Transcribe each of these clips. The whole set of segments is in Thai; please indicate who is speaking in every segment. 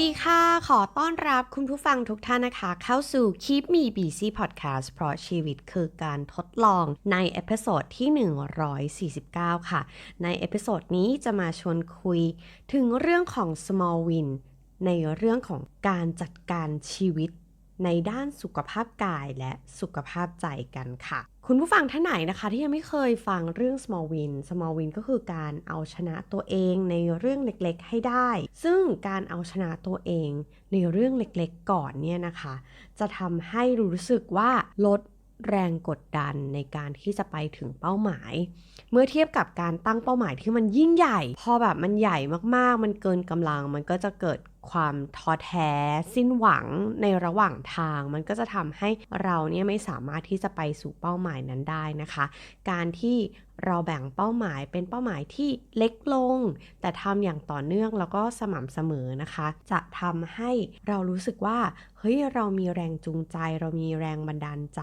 Speaker 1: ดีค่ะ ขอต้อนรับคุณผู้ฟังทุกท่านนะคะ เข้าสู่ Keep Me Busy Podcast เพราะชีวิตคือการทดลองในเอพิโซดที่ 149 ค่ะ ในเอพิโซดนี้จะมาชวนคุยถึงเรื่องของ small win ในเรื่องของการจัดการชีวิตในด้านสุขภาพกายและสุขภาพใจกันค่ะ คุณผู้ฟังท่านไหนนะคะ ที่ยังไม่เคยฟังเรื่อง small win small win ก็คือการเอาชนะตัวเองในเรื่องเล็กๆ ให้ได้ ซึ่งการเอาชนะตัวเองในเรื่องเล็กๆ ก่อนเนี่ยนะคะ จะทำให้รู้สึกว่าลดแรงกดดันในการที่จะไปถึงเป้าหมาย เมื่อเทียบกับการตั้งเป้าหมายที่มันยิ่งใหญ่ พอแบบมันใหญ่มากๆ มันเกินกำลัง มันก็จะเกิดความท้อแท้สิ้นหวังในระหว่างทาง มันก็จะทำให้เราเนี่ยไม่สามารถที่จะไปสู่เป้าหมายนั้นได้นะคะ การที่เราแบ่งเป้าหมายเป็นเป้าหมายที่เล็กลง แต่ทำอย่างต่อเนื่องแล้วก็สม่ำเสมอนะคะ จะทำให้เรารู้สึกว่าเฮ้ยเรามีแรงจูงใจ เรามีแรงบันดาลใจ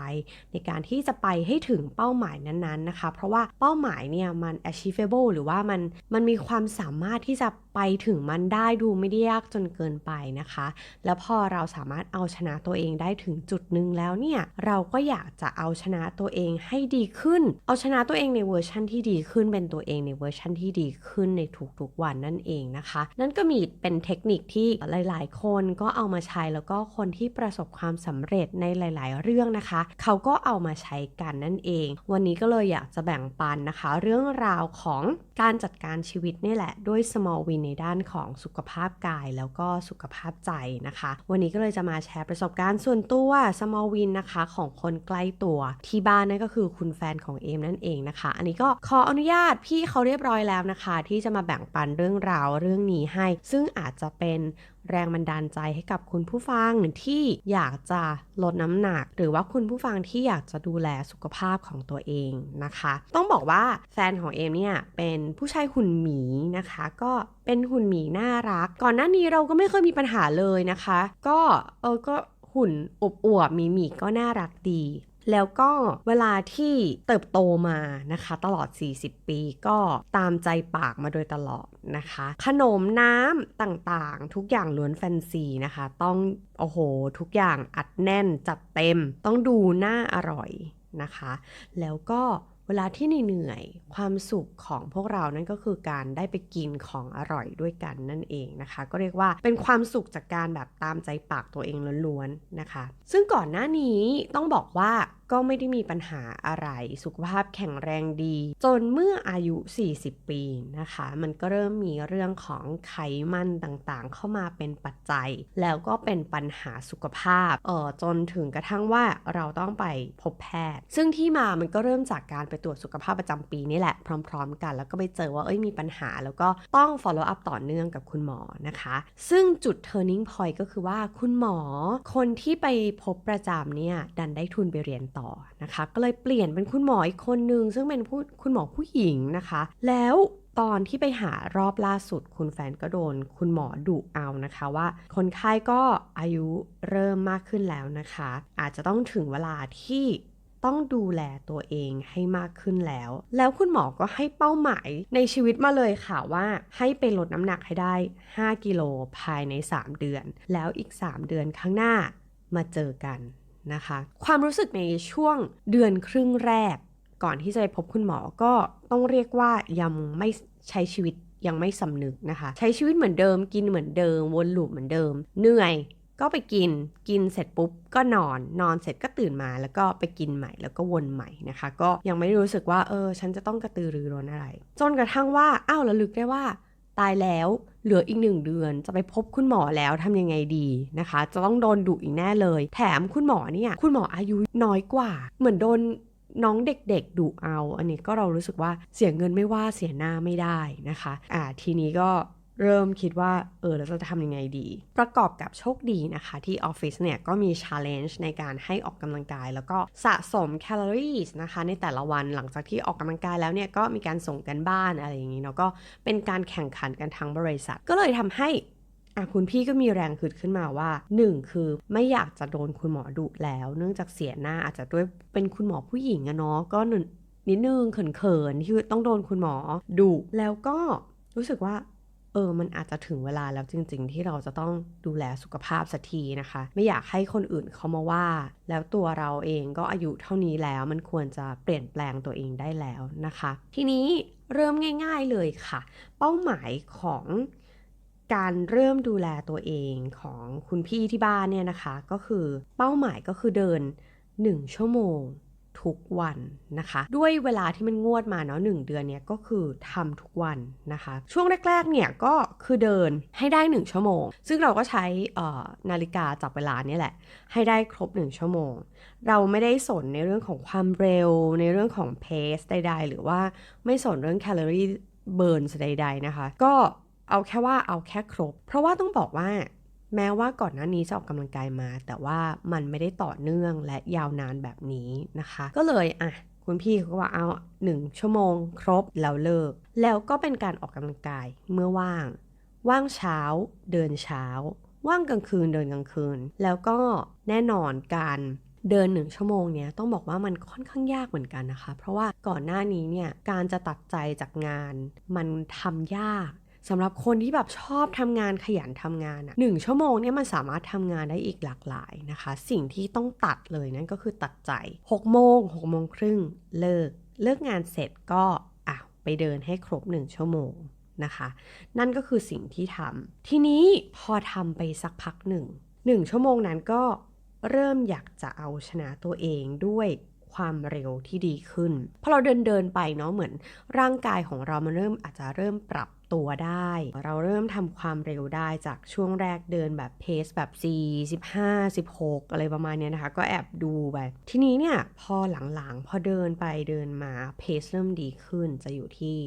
Speaker 1: ในการที่จะไปให้ถึงเป้าหมายนั้นๆนะคะ เพราะว่าเป้าหมายเนี่ยมัน achievable หรือว่ามันมันมีความสามารถที่จะไปถึงมันได้ดูไม่ได้ยากจนเกินไปนะคะ แล้วพอเราสามารถเอาชนะตัวเองได้ถึงจุดหนึ่งแล้วเนี่ย เราก็อยากจะเอาชนะตัวเองให้ดีขึ้น เอาชนะตัวเองในเวอร์ชั่นที่ดีขึ้นเป็นตัวเองในเวอร์ชั่นที่ดีขึ้นในทุกๆวันนั่นเองนะคะ นั่นก็มีเป็นเทคนิคที่หลาย ๆ คนก็เอามาใช้แล้วก็คนที่ประสบความสำเร็จในหลาย ๆ เรื่องนะคะ เขาก็เอามาใช้กันนั่นเอง วันนี้ก็เลยอยากจะแบ่งปันนะคะ เรื่องราวของการจัดการชีวิตนี่แหละด้วย small win ในด้านของสุขภาพกายแล้วก็สุขภาพใจนะคะ วันนี้ก็เลยจะมาแชร์ประสบการณ์ส่วนตัว small win นะคะของคนใกล้ตัวที่บ้านนั่นก็คือคุณแฟนของเอมนั่นเองนะคะ อันนี้ก็ขออนุญาตพี่เขาเรียบร้อยแล้วนะคะ ที่จะมาแบ่งปันเรื่องราวเรื่องนี้ให้ ซึ่งอาจจะเป็น แรงบันดาลใจให้กับคุณผู้ฟังที่อยากจะลดน้ำหนัก หรือว่าคุณผู้ฟังที่อยากจะดูแลสุขภาพของตัวเองนะคะ ต้องบอกว่าแฟนของเอมเนี่ยเป็นผู้ชายหุ่นหมีนะคะ ก็เป็นหุ่นหมีน่ารัก ก่อนหน้านี้เราก็ไม่เคยมีปัญหาเลยนะคะ ก็เออก็หุ่นอบอวบมีหมีก็น่ารักดี แล้วก็เวลาที่เติบโตมานะคะ ตลอด 40 ปีก็ตามใจปากมาโดยตลอดนะคะ ขนมน้ำต่างๆ ทุกอย่างล้วนแฟนซีนะคะ ต้องโอ้โห ทุกอย่างอัดแน่นจัดเต็ม ต้องดูน่าอร่อยนะคะ แล้วก็ เวลาที่เหนื่อยความสุขของพวกเรานั่นก็คือการได้ไปกินของอร่อยด้วยกันนั่นเองนะคะ ก็เรียกว่าเป็นความสุขจากการแบบตามใจปากตัวเองล้วนๆนะคะ ซึ่งก่อนหน้านี้ต้องบอกว่าก็ไม่ได้มีปัญหาอะไร สุขภาพแข็งแรงดี จนเมื่ออายุ 40 ปีนะคะ มันก็เริ่มมีเรื่องของไขมันต่างๆ เข้ามาเป็นปัจจัย แล้วก็เป็นปัญหาสุขภาพเออจนถึงกระทั่งว่าเราต้องไปพบแพทย์ ซึ่งที่มามันก็เริ่มจากการไปตรวจสุขภาพประจำปีนี่แหละพร้อม ๆ กัน แล้วก็ไปเจอว่าเอ้ยมีปัญหา แล้วก็ต้อง follow up ต่อเนื่องกับคุณหมอนะคะ ซึ่งจุด turning point ก็คือว่าคุณหมอคนที่ไปพบประจำเนี่ยดันได้ทุนไปเรียนต่อนะคะ ก็เลยเปลี่ยนเป็นคุณหมออีกคนนึง ซึ่งเป็นผู้คุณหมอผู้หญิงนะคะ แล้วตอนที่ไปหารอบล่าสุด คุณแฟนก็โดน คุณหมอดุเอานะคะว่า คนไข้ก็อายุเริ่มมากขึ้นแล้วนะคะ อาจจะต้องถึงเวลาที่ต้องดูแลตัวเองให้มากขึ้นแล้ว แล้วคุณหมอก็ให้เป้าหมายในชีวิตมาเลยค่ะว่าให้ไปลดน้ำหนักให้ได้ 5 กิโลภายใน 3 เดือน แล้วอีก 3 เดือนข้างหน้ามาเจอกัน นะคะ ความรู้สึกในช่วงเดือนครึ่งแรก ก่อนที่จะไปพบคุณหมอก็ต้องเรียกว่ายังไม่ใช้ชีวิตยังไม่สำนึกนะคะ ใช้ชีวิตเหมือนเดิม กินเหมือนเดิม วนลูปเหมือนเดิม เหนื่อยก็ไปกินกินเสร็จปุ๊บก็นอนนอนเสร็จก็ตื่นมาแล้วก็ไปกินใหม่แล้วก็วนใหม่นะคะ ก็ยังไม่รู้สึกว่าเออ ฉันจะต้องกระตือรือร้นอะไร จนกระทั่งว่าอ้าวระลึกได้ว่า ตายแล้วเหลืออีกหนึ่งเดือน จะไปพบคุณหมอแล้วทำยังไงดีนะคะ จะต้องโดนดุอีกแน่เลย แถมคุณหมอเนี่ยคุณหมออายุน้อยกว่า เหมือนโดนน้องเด็กๆดุเอา อันนี้ก็เรารู้สึกว่าเสียเงินไม่ว่าเสียหน้าไม่ได้นะคะ อ่าทีนี้ก็ เริ่มคิดว่า เออเราจะทำยังไงดี ประกอบกับโชคดีนะคะ ที่ออฟฟิศเนี่ยก็มี challenge ในการให้ออกกำลังกาย แล้วก็สะสมแคลอรี่นะคะในแต่ละวันหลังจากที่ออกกำลังกายแล้วเนี่ยก็มีการส่งกันบ้านอะไรอย่างนี้เนาะก็เป็นการแข่งขันกันทั้งบริษัท ก็เลยทำให้อะคุณพี่ก็มีแรงขึ้นขึ้นมาว่า 1 คือไม่อยากจะโดนคุณหมอดุแล้ว เนื่องจากเสียหน้าอาจจะด้วยเป็นคุณหมอผู้หญิงอะเนาะก็นิดนึงเขินๆที่ต้องโดนคุณหมอดุแล้วก็รู้สึกว่า เออ มันอาจจะถึงเวลาแล้วจริง ๆ ที่เราจะต้องดูแลสุขภาพสักทีนะคะ ไม่อยากให้คนอื่นเขามาว่า แล้วตัวเราเองก็อายุเท่านี้แล้ว มันควรจะเปลี่ยนแปลงตัวเองได้แล้วนะคะ ทีนี้เริ่มง่าย ๆเลยค่ะ เป้าหมายของการเริ่มดูแลตัวเองของคุณพี่ที่บ้านเนี่ยนะคะ ก็คือเป้าหมายก็คือเดิน 1 ชั่วโมง ทุกวันนะคะ ด้วยเวลาที่มันงวดมาเนาะหเดือนเนี่ยก็คือทำทุกวันนะคะ ช่วงแรกๆเนี่ยก็คือเดินให้ได้ 1 ชั่วโมง ซึ่งเราก็ใช้นาฬิกาจับเวลาเนี่ยแหละ ให้ได้ครบ 1 ชั่วโมง เราไม่ได้สนในเรื่องของความเร็ว ในเรื่องของเพสใดๆ หรือว่าไม่สนเรื่องแคลอรี่เบิร์นใดๆนะคะ ก็เอาแค่ว่าเอาแค่ครบ เพราะว่าต้องบอกว่า แม้ว่าก่อนหน้านี้จะออกกำลังกายมา แต่ว่ามันไม่ได้ต่อเนื่องและยาวนานแบบนี้นะคะ ก็เลยอะคุณพี่เขาก็ว่าเอาหนึ่งชั่วโมงครบแล้วเลิก แล้วก็เป็นการออกกำลังกายเมื่อว่าง ว่างเช้า เดินเช้า ว่างกลางคืนเดินกลางคืน แล้วก็แน่นอนการเดินหนึ่งชั่วโมงเนี้ยต้องบอกว่ามันค่อนข้างยากเหมือนกันนะคะ เพราะว่าก่อนหน้านี้เนี่ยการจะตัดใจจากงาน มันทำยาก สำหรับคนที่แบบชอบทำงานขยันทำงานอะหนึ่งชั่วโมงเนี่ยมันสามารถทำงานได้อีกหลากหลายนะคะ สิ่งที่ต้องตัดเลยนั่นก็คือตัดใจ6โมง6โมงครึ่งเลิก เลิกงานเสร็จก็อะไปเดินให้ครบ 1 ชั่วโมงนะคะ นั่นก็คือสิ่งที่ทำทีนี้พอทำไปสักพักหนึ่งหนึ่งชั่วโมงนั้นก็เริ่มอยากจะเอาชนะตัวเองด้วยความเร็วที่ดีขึ้นพอเราเดินเดินไปเนาะเหมือนร่างกายของเรามันเริ่มอาจจะเริ่มปรับ ตัวได้ เราเริ่มทำความเร็วได้จากช่วงแรกเดินแบบเพสแบบ 4 15 16 อะไรประมาณนี้นะคะ ก็แอบดูไป ทีนี้เนี่ยพอหลังๆ พอเดินไปเดินมาเพสเริ่มดีขึ้นจะอยู่ที่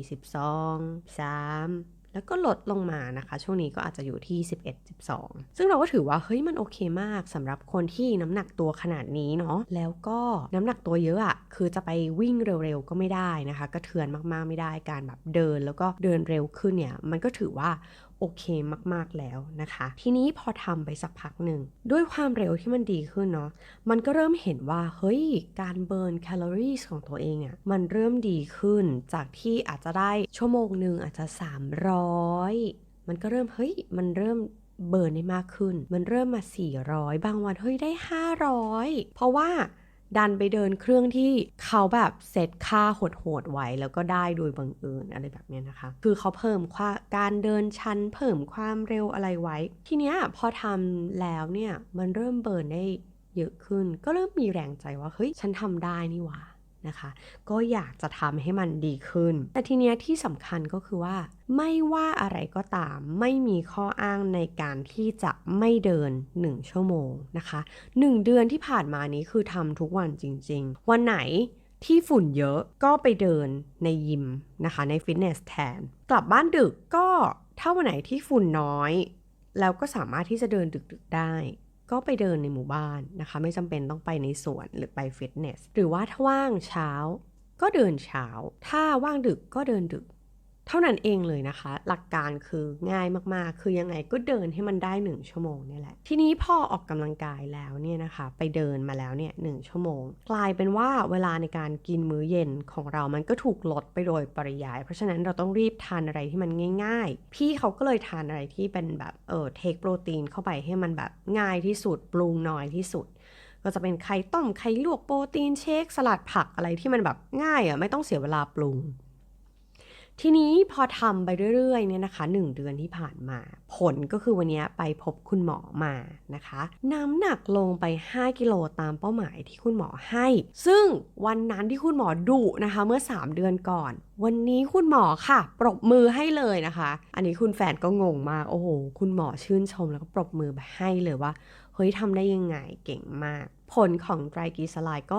Speaker 1: 12 3 แล้วก็ลดลงมานะคะ ช่วงนี้ก็อาจจะอยู่ที่ 11 12 ซึ่งเราก็ถือว่าเฮ้ยมันโอเคมากสำหรับคนที่น้ำหนักตัวขนาดนี้เนาะแล้วก็น้ำหนักตัวเยอะอะคือจะไปวิ่งเร็วๆก็ไม่ได้นะคะ กระเทือนมากๆไม่ได้การแบบเดิน แล้วก็เดินเร็วขึ้นเนี่ยมันก็ถือว่า โอเคมากๆแล้วนะคะ ทีนี้พอทำไปสักพักหนึ่ง ด้วยความเร็วที่มันดีขึ้นเนาะมันก็เริ่มเห็นว่า เฮ้ย การเบิร์นแคลอรี่ของตัวเองอะ่ะมันเริ่มดีขึ้นจากที่อาจจะได้ชั่วโมงหนึ่งอาจจะ 300 มันก็เริ่ม เฮ้ย มันเริ่มเบิร์นได้มากขึ้น มันเริ่มมา 400 บางวันเฮ้ยได้ 500 เพราะว่า ดันไปเดินเครื่องที่เขาแบบเซตค่าโหดๆไว้แล้วก็ได้โดยบังเอิญอะไรแบบนี้นะคะ คือเขาเพิ่มาการเดินชันเพิ่มความเร็วอะไรไว้ ทีเนี้ยพอทำแล้วเนี่ยมันเริ่มเบิร์นได้เยอะขึ้น ก็เริ่มมีแรงใจว่าเฮ้ยฉันทำได้นี่หว่า นะคะ ก็อยากจะทำให้มันดีขึ้น แต่ทีเนี้ยที่สำคัญก็คือว่า ไม่ว่าอะไรก็ตามไม่มีข้ออ้างในการที่จะไม่เดิน 1 ชั่วโมงนะคะ 1 เดือนที่ผ่านมานี้คือทำทุกวันจริง ๆ วันไหนที่ฝุ่นเยอะก็ไปเดินในยิมนะคะ ในฟิตเนสแทน กลับบ้านดึกก็ถ้าวันไหนที่ฝุ่นน้อย แล้วก็สามารถที่จะเดินดึกๆได้ ก็ไปเดินในหมู่บ้านนะคะ ไม่จำเป็นต้องไปในสวนหรือไปฟิตเนส หรือว่าถ้าว่างเช้าก็เดินเช้า ถ้าว่างดึกก็เดินดึก เท่านั้นเองเลยนะคะ หลักการคือง่ายมากๆ คือยังไงก็เดินให้มันได้ 1 ชั่วโมงนี่แหละ ทีนี้พอออกกำลังกายแล้วเนี่ยนะคะ ไปเดินมาแล้วเนี่ยหชั่วโมง กลายเป็นว่าเวลาในการกินมื้อเย็นของเรามันก็ถูกลดไปโดยปริยาย เพราะฉะนั้นเราต้องรีบทานอะไรที่มันง่าย ๆ พี่เขาก็เลยทานอะไรที่เป็นแบบเออเทคโปรตีนเข้าไปให้มันแบบง่ายที่สุดปรุงน้อยที่สุดก็จะเป็นไข่ต้มไข่ลวกโปรตีนเชคสลัดผักอะไรที่มันแบบง่ายอะ่ะไม่ต้องเสียเวลาปรุง ทีนี้พอทำไปเรื่อยๆเนี่ยนะคะ 1 เดือนที่ผ่านมา ผลก็คือวันนี้ไปพบคุณหมอมานะคะ น้ำหนักลงไป 5 กิโลตามเป้าหมายที่คุณหมอให้ ซึ่งวันนั้นที่คุณหมอดุนะคะเมื่อ 3 เดือนก่อน วันนี้คุณหมอค่ะ ปรบมือให้เลยนะคะ อันนี้คุณแฟนก็งงมากโอ้โหคุณหมอชื่นชมแล้วก็ปรบมือไปให้เลยว่าเฮ้ยทำได้ยังไงเก่งมาก ผลของไตรกลีเซอไรด์ก็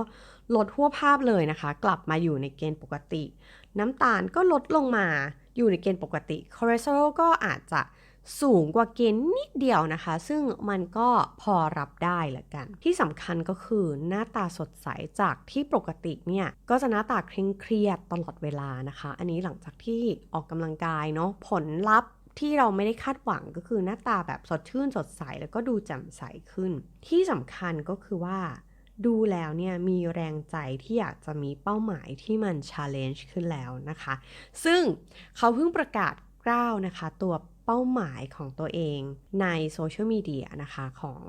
Speaker 1: ลดทั่วภาพเลยนะคะ กลับมาอยู่ในเกณฑ์ปกติ น้ำตาลก็ลดลงมาอยู่ในเกณฑ์ปกติคอเลสเตอรอลก็อาจจะสูงกว่าเกณฑ์นิดเดียวนะคะ ซึ่งมันก็พอรับได้ละกัน ที่สำคัญก็คือหน้าตาสดใสจากที่ปกติเนี่ย ก็จะหน้าตาเคร่งเครียดตลอดเวลานะคะ อันนี้หลังจากที่ออกกำลังกายเนาะผลลัพธ์ที่เราไม่ได้คาดหวังก็คือหน้าตาแบบสดชื่นสดใสแล้วก็ดูแจ่มใสขึ้น ที่สำคัญก็คือว่า ดูแล้วเนี่ยมีแรงใจที่อยากจะมีเป้าหมายที่มันชาร์เลนจ์ขึ้นแล้วนะคะ ซึ่งเขาเพิ่งประกาศกล้าวนะคะ ตัวเป้าหมายของตัวเองในโซเชียลมีเดียนะคะของ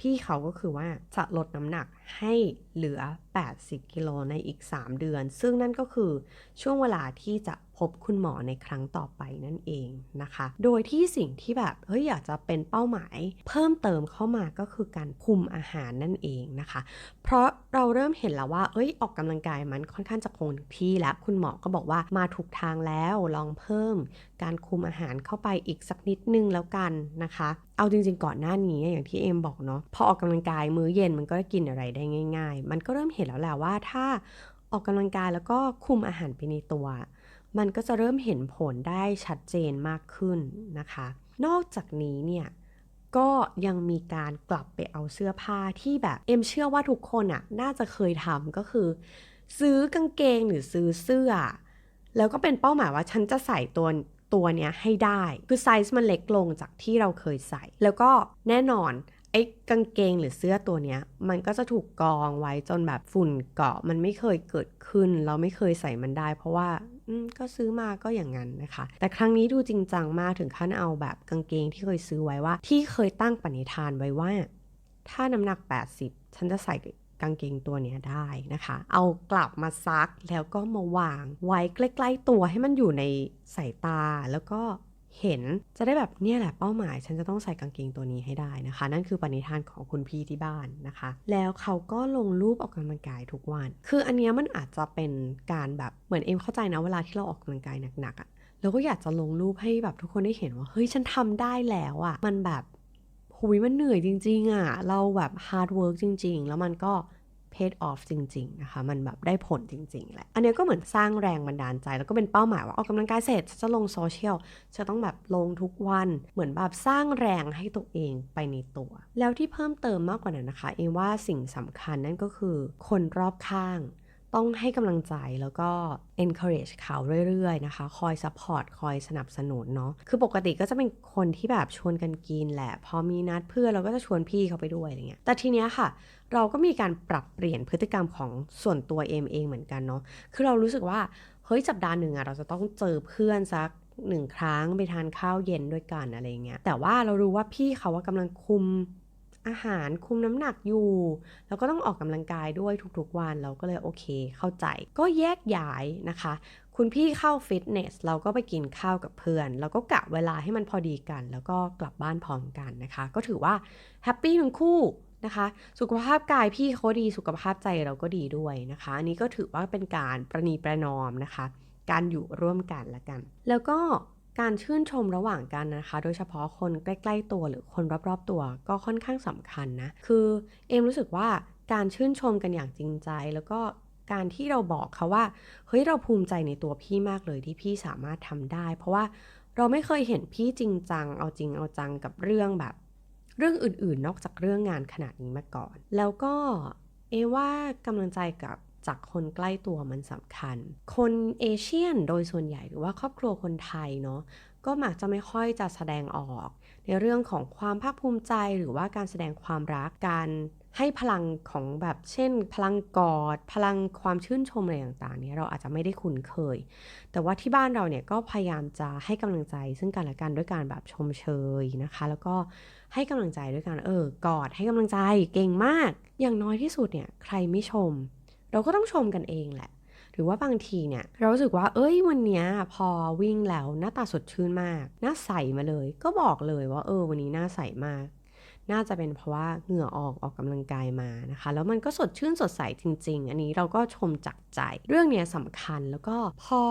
Speaker 1: พี่เขาก็คือว่าจะลดน้ำหนักให้เหลือ 80 กิโลในอีก 3 เดือน ซึ่งนั่นก็คือช่วงเวลาที่จะพบคุณหมอในครั้งต่อไปนั่นเองนะคะ โดยที่สิ่งที่แบบเฮ้ยอยากจะเป็นเป้าหมาย เพิ่มเติมเข้ามาก็คือการคุมอาหารนั่นเองนะคะ เพราะ เราเริ่มเห็นแล้วว่า เอ้ยออกกำลังกายมันค่อนข้างจะคงที่แล้ว คุณหมอก็บอกว่ามาถูกทางแล้วลองเพิ่ม การคุมอาหารเข้าไปอีกสักนิดนึงแล้วกันนะคะ เอาจริง ๆ ก่อนหน้านี้อย่างที่เอ็มบอกเนาะพอออกกำลังกายมื้อเย็นมันก็กินอะไรได้ง่าย ๆ มันก็เริ่มเห็นแล้วแหละว่าถ้าออกกำลังกายแล้วก็คุมอาหารไปในตัว มันก็จะเริ่มเห็นผลได้ชัดเจนมากขึ้นนะคะ นอกจากนี้เนี่ย ก็ยังมีการกลับไปเอาเสื้อผ้าที่แบบเอ็มเชื่อว่าทุกคนอะ่ะน่าจะเคยทำก็คือ ซื้อกางเกงหรือซื้อเสื้อ แล้วก็เป็นเป้าหมายว่าฉันจะใส่ตัวตัวเนี้ยให้ได้ คือไซส์มันเล็กลงจากที่เราเคยใส่ แล้วก็แน่นอนไอ้กางเกงหรือเสื้อตัวเนี้ย มันก็จะถูกกองไว้จนแบบฝุ่นเกาะมันไม่เคยเกิดขึ้น เราไม่เคยใส่มันได้ เพราะว่า ก็ซื้อมาก็อย่างนั้นนะคะ แต่ครั้งนี้ดูจริงจังมากถึงขั้นเอาแบบกางเกงที่เคยซื้อไว้ว่า ที่เคยตั้งปณิธานไว้ว่า ถ้าน้ำหนัก 80 ฉันจะใส่กางเกงตัวนี้ได้นะคะ เอากลับมาซักแล้วก็มาวางไว้ใกล้ ๆ ตัวให้มันอยู่ในสายตาแล้วก็ เห็นจะได้แบบเนี่ยแหละเป้าหมาย ฉันจะต้องใส่กางเกงตัวนี้ให้ได้นะคะ นั่นคือปณิธานของคุณพี่ที่บ้านนะคะ แล้วเขาก็ลงรูปออกกำลังกายทุกวัน คืออันนี้มันอาจจะเป็นการแบบเหมือนเอ็มเข้าใจนะเวลาที่เราออกกำลังกายหนักๆอะ่ะเราก็อยากจะลงรูปให้แบบทุกคนได้เห็นว่าเฮ้ยฉันทำได้แล้วอะ่ะมันแบบหุยมันเหนื่อยจริง ๆอะ่ะเราแบบฮาร์ดเวิร์กจริง ๆ แล้วมันก็ paid off จริงๆนะคะมันแบบได้ผลจริงๆแหละอันนี้ก็เหมือนสร้างแรงบันดาลใจ แล้วก็เป็นเป้าหมายว่าออกกำลังกายเสร็จจะลงโซเชียลจะต้องแบบลงทุกวันเหมือนแบบสร้างแรงให้ตัวเองไปในตัว แล้วที่เพิ่มเติมมากกว่านั้นนะคะ เอว่าสิ่งสำคัญนั่นก็คือคนรอบข้าง ต้องให้กำลังใจแล้วก็ encourage เขาเรื่อยๆนะคะ คอย support คอยสนับสนุนเนาะ คือปกติก็จะเป็นคนที่แบบชวนกันกินแหละ พอมีนัดเพื่อนเราก็จะชวนพี่เขาไปด้วยอะไรเงี้ย แต่ทีเนี้ยค่ะ เราก็มีการปรับเปลี่ยนพฤติกรรมของส่วนตัวเอมเองเหมือนกันเนาะ คือเรารู้สึกว่า เฮ้ยสัปดาห์หนึ่งอะเราจะต้องเจอเพื่อนสักหนึ่งครั้งไปทานข้าวเย็นด้วยกันอะไรเงี้ย แต่ว่าเรารู้ว่าพี่เขาว่ากำลังคุม อาหารคุมน้ำหนักอยู่ แล้วก็ต้องออกกำลังกายด้วยทุกๆวันเราก็เลยโอเค เข้าใจ ก็แยกย้ายนะคะ คุณพี่เข้าฟิตเนสเราก็ไปกินข้าวกับเพื่อน แล้วก็กะเวลาให้มันพอดีกัน แล้วก็กลับบ้านพร้อมกันนะคะ ก็ถือว่าแฮปปี้ทั้งคู่นะคะ สุขภาพกายพี่เขาดีสุขภาพใจเราก็ดีด้วยนะคะอันนี้ก็ถือว่าเป็นการประนีประนอมนะคะ การอยู่ร่วมกันละกัน แล้วก็ การชื่นชมระหว่างกันนะคะ โดยเฉพาะคนใกล้ ๆ ตัวหรือคนรอบๆ ตัวก็ค่อนข้างสำคัญนะ คือเอมรู้สึกว่าการชื่นชมกันอย่างจริงใจ แล้วก็การที่เราบอกเขาว่า เฮ้ยเราภูมิใจในตัวพี่มากเลยที่พี่สามารถทำได้ เพราะว่าเราไม่เคยเห็นพี่จริงจัง เอาจริงเอาจังกับเรื่องแบบ เรื่องอื่นๆ นอกจากเรื่องงานขนาดนี้มาก่อน แล้วก็เอว่ากำลังใจกับ จากคนใกล้ตัวมันสำคัญ คนเอเชียนโดยส่วนใหญ่หรือว่าครอบครัวคนไทยเนาะก็มักจะไม่ค่อยจะแสดงออก ในเรื่องของความภาคภูมิใจหรือว่าการแสดงความรักการให้พลังของแบบเช่น พลังกอด พลังความชื่นชมอะไรต่างๆเนี่ยเราอาจจะไม่ได้คุ้นเคย แต่ว่าที่บ้านเราเนี่ยก็พยายามจะให้กำลังใจซึ่งกันและกันด้วยการแบบชมเชยนะคะ แล้วก็ให้กำลังใจด้วยการเออกอดให้กำลังใจเก่งมาก อย่างน้อยที่สุดเนี่ยใครไม่ชม เราก็ต้องชมกันเองแหละ หรือว่าบางทีเนี่ย เรารู้สึกว่า เอ้ยวันนี้พอวิ่งแล้วหน้าตาสดชื่นมาก หน้าใสมาเลย ก็บอกเลยว่าเออวันนี้หน้าใสมาก น่าจะเป็นเพราะว่าเหงื่อออกออกกำลังกายมานะคะ แล้วมันก็สดชื่นสดใสจริง ๆ อันนี้เราก็ชมจากใจ เรื่องเนี้ยสำคัญแล้วก็พอ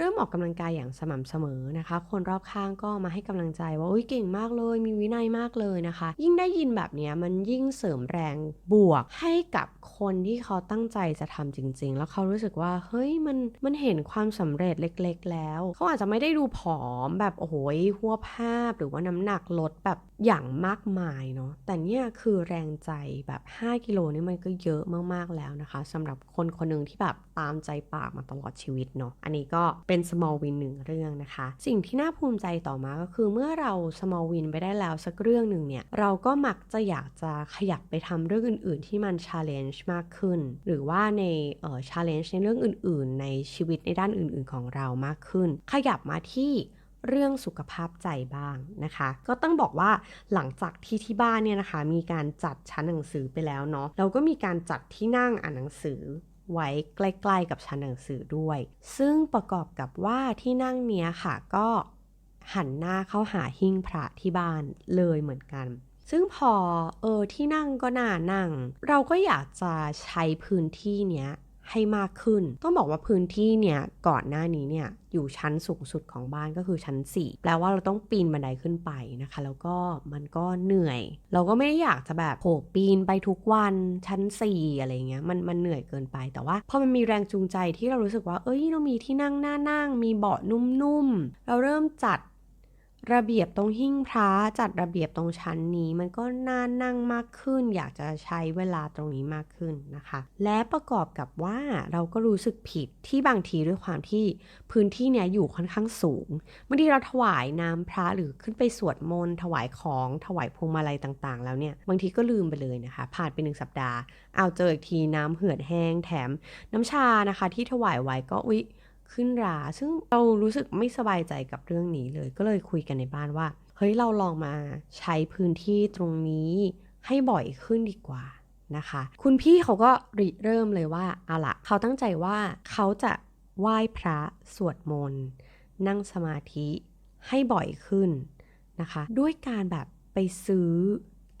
Speaker 1: เริ่มออกกำลังกายอย่างสม่ำเสมอนะคะ คนรอบข้างก็มาให้กำลังใจว่าอุ้ยเก่งมากเลย มีวินัยมากเลยนะคะ ยิ่งได้ยินแบบนี้มันยิ่งเสริมแรงบวกให้กับคนที่เขาตั้งใจจะทำจริง ๆ แล้วเขารู้สึกว่าเฮ้ยมันมันเห็นความสำเร็จเล็ก ๆ แล้ว เขาอาจจะไม่ได้ดูผอมแบบโอ้โหหัวภาพหรือว่าน้ำหนักลดแบบอย่างมากมายเนาะแต่เนี่ยคือแรงใจแบบ 5 กิโลนี่มันก็เยอะมากๆแล้วนะคะสำหรับคนคนหนึ่งที่แบบตามใจปากมาตลอดชีวิตเนาะอันนี้ก็เป็น small win หนึ่งเรื่องนะคะ สิ่งที่น่าภูมิใจต่อมาก็คือเมื่อเรา small win ไปได้แล้วสักเรื่องหนึ่งเนี่ย เราก็มักจะอยากจะขยับไปทำเรื่องอื่น ๆ ที่มัน challenge มากขึ้น หรือว่าในเอ่อ challenge ในเรื่องอื่น ๆ ในชีวิตในด้านอื่น ๆ ของเรามากขึ้น ขยับมาที่เรื่องสุขภาพใจบ้างนะคะ ก็ต้องบอกว่าหลังจากที่ที่บ้านเนี่ยนะคะ มีการจัดชั้นหนังสือไปแล้วเนาะเราก็มีการจัดที่นั่งอ่านหนังสือ ไว้ใกล้ๆกับชั้นหนังสือด้วย ซึ่งประกอบกับว่าที่นั่งเนี้ยค่ะก็หันหน้าเข้าหาหิ้งพระที่บ้านเลยเหมือนกัน ซึ่งพอเออที่นั่งก็น่านั่ง เราก็อยากจะใช้พื้นที่เนี้ย ให้มากขึ้น ต้องบอกว่าพื้นที่เนี่ยก่อนหน้านี้เนี่ยอยู่ชั้นสูงสุดของบ้านก็คือชั้น 4 แปลว่าเราต้องปีนบันไดขึ้นไปนะคะ แล้วก็มันก็เหนื่อย เราก็ไม่ได้อยากจะแบบโผปีนไปทุกวันชั้น 4 อะไรเงี้ยมันมันเหนื่อยเกินไปแต่ว่าพอมันมีแรงจูงใจที่เรารู้สึกว่าเอ้ยเรามีที่นั่งหน้านั่ง มีเบาะนุ่มๆเราเริ่มจัด ระเบียบตรงหิ้งพระจัดระเบียบตรงชั้นนี้ มันก็น่านั่งมากขึ้น อยากจะใช้เวลาตรงนี้มากขึ้นนะคะ และประกอบกับว่าเราก็รู้สึกผิดที่บางทีด้วยความที่พื้นที่เนี้ยอยู่ค่อนข้างสูงบางทีเราถวายน้ำพระหรือขึ้นไปสวดมนต์ถวายของถวายพวงมาลัยต่างๆ แล้วเนี่ยบางทีก็ลืมไปเลยนะคะ ผ่านไปหนึ่งสัปดาห์เอาเจออีกทีน้ำเหือดแห้งแถมน้ำชานะคะ ที่ถวายไว้ก็อุ๊ย ขึ้นรา ซึ่งเรารู้สึกไม่สบายใจกับเรื่องนี้เลย ก็เลยคุยกันในบ้านว่า เฮ้ยเราลองมาใช้พื้นที่ตรงนี้ให้บ่อยขึ้นดีกว่านะคะ คุณพี่เขาก็ริเริ่มเลยว่าเอาละเขาตั้งใจว่าเขาจะไหว้พระสวดมนต์นั่งสมาธิให้บ่อยขึ้นนะคะ ด้วยการแบบไปซื้อ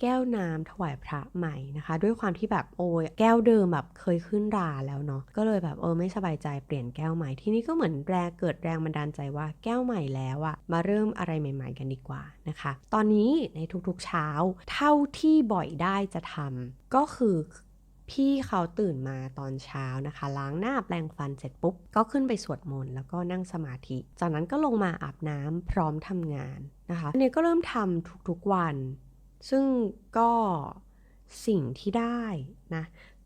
Speaker 1: แก้วน้ำถวายพระใหม่นะคะ ด้วยความที่แบบโอ้ยแก้วเดิมแบบเคยขึ้นราแล้วเนาะก็เลยแบบเออไม่สบายใจเปลี่ยนแก้วใหม่ที่นี้ก็เหมือนแรงเกิดแรงบันดาลใจว่าแก้วใหม่แล้วอะมาเริ่มอะไรใหม่ ๆ กันดีกว่านะคะ ตอนนี้ในทุกๆเช้า เท่าที่บ่อยได้จะทำก็คือพี่เขาตื่นมาตอนเช้านะคะ ล้างหน้าแปรงฟันเสร็จปุ๊บ ก็ขึ้นไปสวดมนต์แล้วก็นั่งสมาธิ จากนั้นก็ลงมาอาบน้ำพร้อมทำงานนะคะอันนี้ก็เริ่มทำทุกๆวัน ซึ่งก็สิ่งที่ได้นะ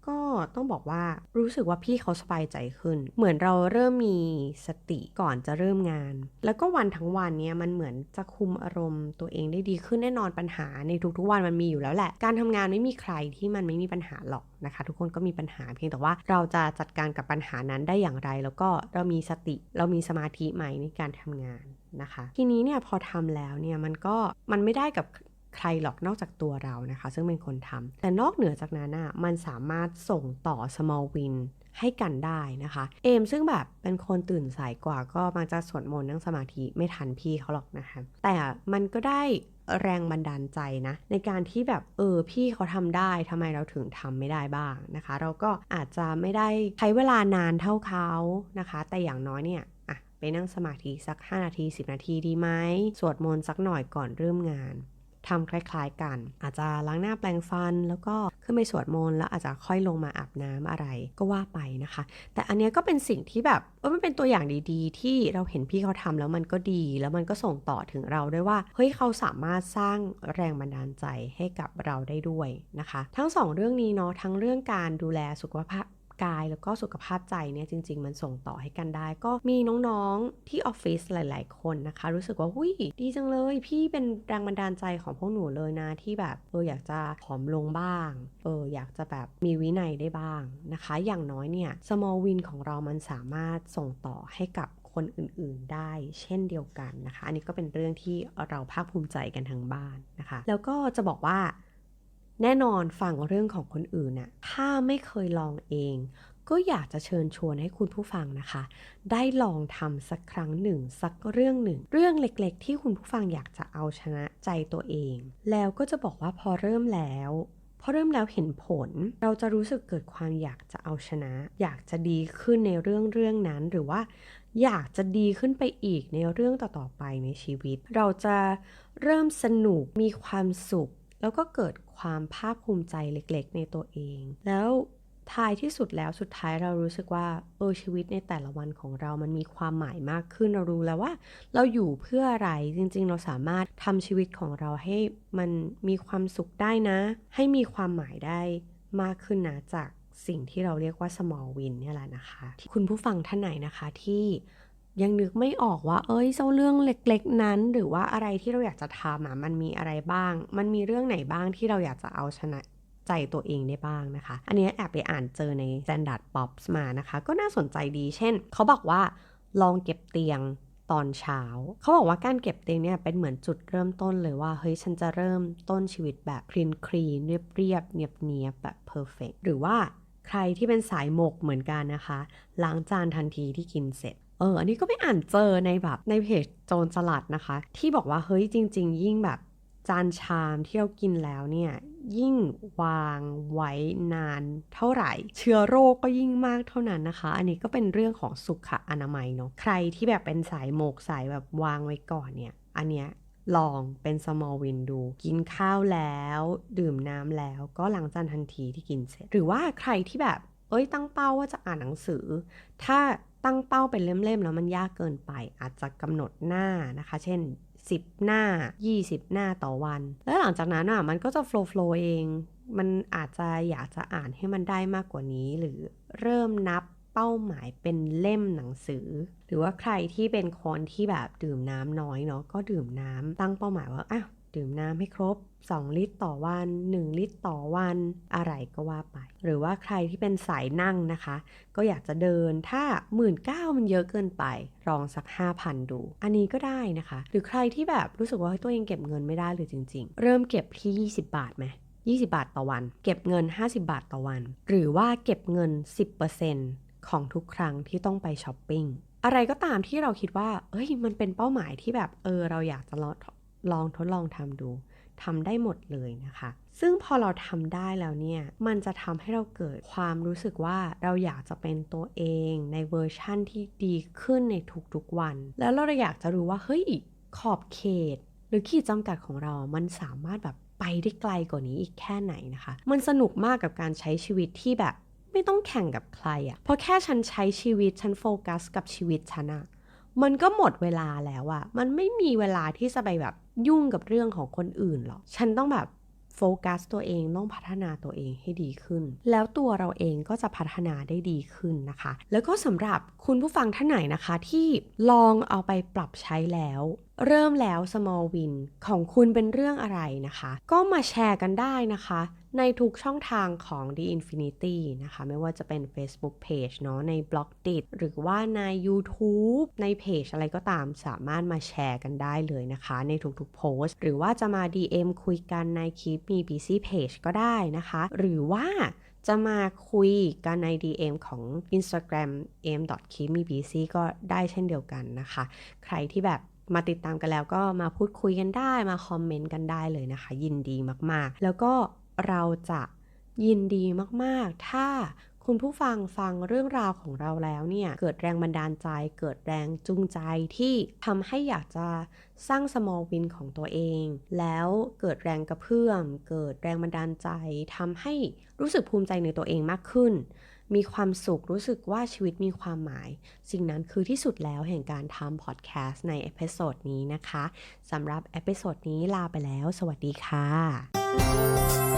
Speaker 1: ก็ต้องบอกว่ารู้สึกว่าพี่เขาสบายใจขึ้น เหมือนเราเริ่มมีสติก่อนจะเริ่มงาน แล้วก็วันทั้งวันเนี้ยมันเหมือนจะคุมอารมณ์ตัวเองได้ดีขึ้นแน่นอนปัญหาในทุกๆวันมันมีอยู่แล้วแหละ การทำงานไม่มีใครที่มันไม่มีปัญหาหรอกนะคะ ทุกคนก็มีปัญหาเพียงแต่ว่าเราจะจัดการกับปัญหานั้นได้อย่างไร แล้วก็เรามีสติเรามีสมาธิไหมในการทำงานนะคะ ทีนี้เนี่ยพอทำแล้วเนี่ยมันก็มันไม่ได้กับ ใครหรอกนอกจากตัวเรานะคะ ซึ่งเป็นคนทำแต่นอกเหนือจากนั้นอะมันสามารถส่งต่อ small win ให้กันได้นะคะ เอมซึ่งแบบเป็นคนตื่นสายกว่าก็มักจะสวดมนต์นั่งสมาธิไม่ทันพี่เขาหรอกนะคะ แต่มันก็ได้แรงบันดาลใจนะ ในการที่แบบเออพี่เขาทำได้ทำไมเราถึงทำไม่ได้บ้างนะคะ เราก็อาจจะไม่ได้ใช้เวลานานเท่าเขานะคะ แต่อย่างน้อยเนี่ยไปนั่งสมาธิสัก 5 นาที 10 นาทีดีไหมสวดมนต์สักหน่อยก่อนเริ่มงาน ทำคล้ายๆกัน อาจจะล้างหน้าแปรงฟัน แล้วก็ขึ้นไปสวดมนต์แล้วอาจจะค่อยลงมาอาบน้ำอะไรก็ว่าไปนะคะ แต่อันนี้ก็เป็นสิ่งที่แบบเออมันเป็นตัวอย่างดีๆ ที่เราเห็นพี่เขาทำแล้วมันก็ดี แล้วมันก็ส่งต่อถึงเราด้วยว่าเฮ้ยเขาสามารถสร้างแรงบันดาลใจให้กับเราได้ด้วยนะคะ ทั้งสองเรื่องนี้เนาะทั้งเรื่องการดูแลสุขภาพ กายแล้วก็สุขภาพใจเนี่ยจริง ๆ มันส่งต่อให้กันได้ ก็มีน้องๆที่ออฟฟิศหลาย ๆ คนนะคะ รู้สึกว่าหุยดีจังเลย พี่เป็นแรงบันดาลใจของพวกหนูเลยนะที่แบบเอออยากจะผอมลงบ้างเอออยากจะแบบมีวินัยได้บ้างนะคะ อย่างน้อยเนี่ย small win ของเรามันสามารถส่งต่อให้กับคนอื่นๆได้เช่นเดียวกันนะคะ อันนี้ก็เป็นเรื่องที่เราภาคภูมิใจกันทั้งบ้านนะคะ แล้วก็จะบอกว่า แน่นอนฟังเรื่องของคนอื่นน่ะถ้าไม่เคยลองเอง ก็อยากจะเชิญชวนให้คุณผู้ฟังนะคะ ได้ลองทำสักครั้งหนึ่ง สักเรื่องหนึ่ง เรื่องเล็กๆ ที่คุณผู้ฟังอยากจะเอาชนะใจตัวเอง แล้วก็จะบอกว่าพอเริ่มแล้วพอเริ่มแล้วเห็นผล เราจะรู้สึกเกิดความอยากจะเอาชนะ อยากจะดีขึ้นในเรื่องเรื่องนั้น หรือว่า อยากจะดีขึ้นไปอีกในเรื่องต่อๆไปในชีวิต เราจะเริ่มสนุกมีความสุข แล้วก็เกิดความภาคภูมิใจเล็กๆ ในตัวเอง แล้วท้ายที่สุดแล้วสุดท้ายเรารู้สึกว่าเออชีวิตในแต่ละวันของเรามันมีความหมายมากขึ้นเรารู้แล้วว่า เราอยู่เพื่ออะไรจริง ๆ เราสามารถทำชีวิตของเราให้มันมีความสุขได้นะ ให้มีความหมายได้มากขึ้นนะจากสิ่งที่เราเรียกว่า small win เนี่ยแหละนะคะ คุณผู้ฟังท่านไหนนะคะที่ ยังนึกไม่ออกว่า เอ้ยเจ้าเรื่องเล็กๆ นั้น หรือว่าอะไรที่เราอยากจะทำอะมันมีอะไรบ้าง มันมีเรื่องไหนบ้างที่เราอยากจะเอาชนะใจตัวเองได้บ้างนะคะ อันนี้แอบไปอ่านเจอใน Standard Pops มานะคะ ก็น่าสนใจดี เช่น เขาบอกว่าลองเก็บเตียงตอนเช้า เขาบอกว่าการเก็บเตียงเนี่ยเป็นเหมือนจุดเริ่มต้นเลยว่า เฮ้ย ฉันจะเริ่มต้นชีวิตแบบคลีนคลีนเรียบเรียบเนียบเนียบแบบเพอร์เฟกหรือว่าใครที่เป็นสายหมกเหมือนกันนะคะ ล้างจานทันทีที่กินเสร็จ เออ อันนี้ก็ไม่อ่านเจอในแบบในเพจโจรสลัดนะคะ ที่บอกว่าเฮ้ยจริง ๆ ยิ่งแบบจานชามที่เรากินแล้วเนี่ย ยิ่งวางไว้นานเท่าไหร่ เชื้อโรคก็ยิ่งมากเท่านั้นนะคะ อันนี้ก็เป็นเรื่องของสุขอนามัยเนาะใครที่แบบเป็นสายโมกสายแบบวางไว้ก่อนเนี่ย อันเนี้ยลองเป็น small win ดู กินข้าวแล้ว ดื่มน้ำแล้วก็ล้างจานทันทีที่กินเสร็จ หรือว่าใครที่แบบ เอ้ยตั้งเป้าว่าจะอ่านหนังสือ ถ้าตั้งเป้าเป็นเล่มๆแล้วมันยากเกินไป อาจจะกำหนดหน้านะคะ เช่น 10 หน้า 20 หน้าต่อวัน แล้วหลังจากนั้นอะมันก็จะโฟล์ฟล์เอง มันอาจจะอยากจะอ่านให้มันได้มากกว่านี้ หรือเริ่มนับเป้าหมายเป็นเล่มหนังสือ หรือว่าใครที่เป็นคนที่แบบดื่มน้ำน้อยเนาะก็ดื่มน้ำตั้งเป้าหมายว่าอ้าว ดื่มน้ำให้ครบ 2 ลิตรต่อวัน 1 ลิตรต่อวันอะไรก็ว่าไป หรือว่าใครที่เป็นสายนั่งนะคะ ก็อยากจะเดินถ้า 1 9ื่นมันเยอะเกินไปลองสัก 5,000 ดู อันนี้ก็ได้นะคะ หรือใครที่แบบรู้สึกว่าตัวเองเก็บเงินไม่ได้เลยจริง ๆ เริ่มเก็บที่ 20 บาทไหม20 บาทต่อวัน เก็บเงิน 50 บาทต่อวัน หรือว่าเก็บเงิน 10%ของทุกครั้งที่ต้องไปช้อปปิ้งอะไรก็ตามที่เราคิดว่า เอ้ย มันเป็นเป้าหมายที่แบบ เออ เราอยากจะลอง ลองทดลองทำดูทำได้หมดเลยนะคะ ซึ่งพอเราทำได้แล้วเนี่ย มันจะทำให้เราเกิดความรู้สึกว่าเราอยากจะเป็นตัวเองในเวอร์ชั่นที่ดีขึ้นในทุกๆวัน แล้วเราอยากจะรู้ว่าเฮ้ยขอบเขต หรือขีดจำกัดของเรา มันสามารถแบบไปได้ไกลกว่านี้อีกแค่ไหนนะคะ มันสนุกมากกับการใช้ชีวิตที่แบบไม่ต้องแข่งกับใครอะเพราะแค่ฉันใช้ชีวิตฉันโฟกัสกับชีวิตฉันอะ มันก็หมดเวลาแล้วอะมันไม่มีเวลาที่จะไปแบบยุ่งกับเรื่องของคนอื่นหรอก ฉันต้องแบบโฟกัสตัวเองต้องพัฒนาตัวเองให้ดีขึ้น แล้วตัวเราเองก็จะพัฒนาได้ดีขึ้นนะคะ แล้วก็สำหรับคุณผู้ฟังท่านไหนนะคะที่ลองเอาไปปรับใช้แล้ว เริ่มแล้ว small win ของคุณเป็นเรื่องอะไรนะคะ ก็มาแชร์กันได้นะคะ ในทุกช่องทางของ The Infinity นะคะ ไม่ว่าจะเป็น Facebook Page เนาะใน b l o g d i t หรือว่าใน YouTube ในเพจอะไรก็ตามสามารถมาแชร์กันได้เลยนะคะ ในทุกๆโพสต์หรือว่าจะมา DM คุยกันในคลิปมี BC Page ก็ได้นะคะ หรือว่าจะมาคุยกันใน DM ของ Instagram m k i m i b c ก็ได้เช่นเดียวกันนะคะ ใครที่แบบมาติดตามกันแล้วก็มาพูดคุยกันได้มาคอมเมนต์กันได้เลยนะคะ ยินดีมากๆ แล้วก็ เราจะยินดีมากๆ ถ้าคุณผู้ฟังฟังเรื่องราวของเราแล้วเนี่ย เกิดแรงบันดาลใจ เกิดแรงจูงใจที่ทำให้อยากจะสร้าง small win ของตัวเอง แล้วเกิดแรงกระเพื่อม เกิดแรงบันดาลใจทำให้รู้สึกภูมิใจในตัวเองมากขึ้น มีความสุขรู้สึกว่าชีวิตมีความหมาย สิ่งนั้นคือที่สุดแล้วแห่งการทำพอดแคสต์ในเอพิโซดนี้นะคะสำหรับเอพิโซดนี้ลาไปแล้ว สวัสดีค่ะ